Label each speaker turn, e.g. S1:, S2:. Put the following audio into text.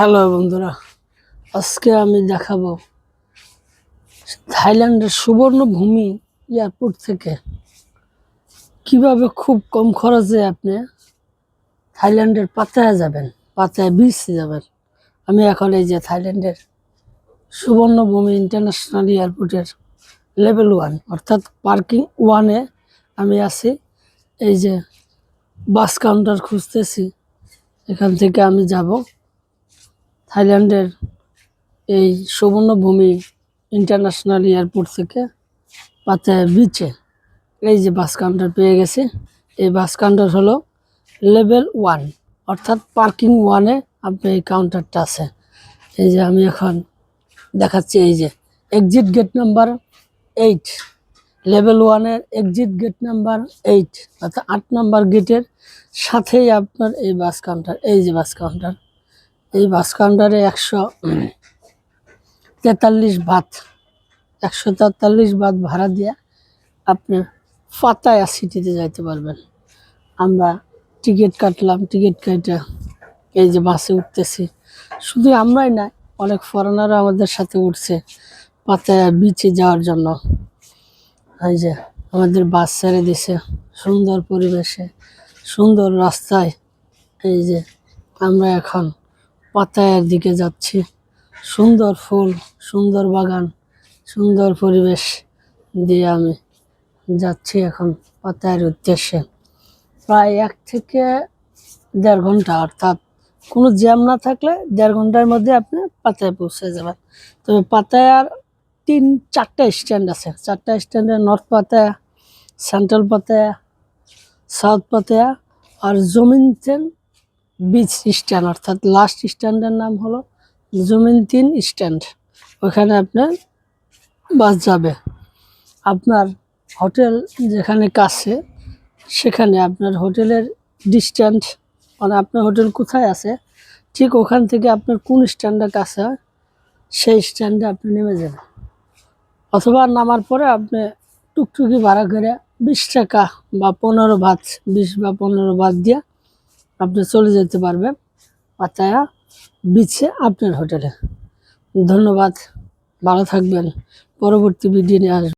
S1: Hello বন্ধুরা, আজকে আমি দেখাবো থাইল্যান্ডের সুবর্ণভূমি এয়ারপোর্ট থেকে। কীভাবে খুব কম খরচে আপনি থাইল্যান্ডের পাতায় যাবেন, পাতায় বিচ যাবেন। আমি এখন এই যে থাইল্যান্ডের সুবর্ণভূমি ইন্টারন্যাশনাল এয়ারপোর্টের লেভেল ওয়ান অর্থাৎ পার্কিং ওয়ানে আমি আছি। এই যে বাস কাউন্টার খুঁজতেছি, এখান থেকে আমি যাব। থাইল্যান্ডের এই সুবর্ণভূমি ইন্টারন্যাশনাল এয়ারপোর্ট থেকে পাতায় বিচে এই যে বাস কাউন্টার পেয়ে গেছি। এই বাস কাউন্টার হলো লেভেল ওয়ান অর্থাৎ পার্কিং ওয়ানে আপনার এই কাউন্টারটা আছে। এই যে আমি এখন দেখাচ্ছি এই যে exit gate number eight level ওয়ানের এক্সিট গেট নাম্বার এইট অর্থাৎ আট নাম্বার গেটের সাথেই আপনার এই বাস কাউন্টার এই যে বাস কাউন্টার এই বাস কাউন্টারে একশো তেতাল্লিশ ভাত একশো তেতাল্লিশ ভাত ভাড়া দিয়ে আপনি পাতায়া সিটিতে যাইতে পারবেন। আমরা টিকিট কাটলাম, টিকিট কেটে এই যে বাসে উঠতেছি। শুধু আমরাই না, অনেক ফরেনারও আমাদের সাথে উঠছে পাতায়া বিচে যাওয়ার জন্য। এই যে আমাদের বাস ছেড়ে দিছে, সুন্দর পরিবেশে, সুন্দর রাস্তায়। এই যে আমরা এখন পাতায়ার দিকে যাচ্ছি। সুন্দর ফুল, সুন্দর বাগান, সুন্দর পরিবেশ দিয়ে আমি যাচ্ছি এখন পাতায়ার উদ্দেশ্যে। প্রায় এক থেকে দেড় ঘণ্টা, অর্থাৎ কোনো জ্যাম না থাকলে দেড় ঘণ্টার মধ্যে আপনি পাতায় পৌঁছে যাবেন। তবে পাতায়ার তিন, চারটা স্ট্যান্ড আছে। চারটা স্ট্যান্ডে north Pattaya, central Pattaya, south Pattaya আর জমিন বিচ স্ট্যান্ড, অর্থাৎ লাস্ট স্ট্যান্ডের নাম হলো জমিন তিন স্ট্যান্ড। ওখানে আপনার বাস যাবে। আপনার হোটেল যেখানে কাছে, সেখানে আপনার হোটেলের ডিস্ট্যান্স মানে আপনার হোটেল কোথায় আছে, ঠিক ওখান থেকে আপনার কোন স্ট্যান্ডের কাছে হয়, সেই স্ট্যান্ডে আপনি নেমে যাবেন। অথবা নামার পরে আপনি টুকটুকি ভাড়া করে বিশ টাকা বা পনেরো ভাত, বিশ বা পনেরো ভাত দিয়ে আপনি চলে যেতে পারবেন পাতায়া বিচে আপনার হোটেলে। ধন্যবাদ, ভালো থাকবেন। পরবর্তী ভিডিও নিয়ে আসবেন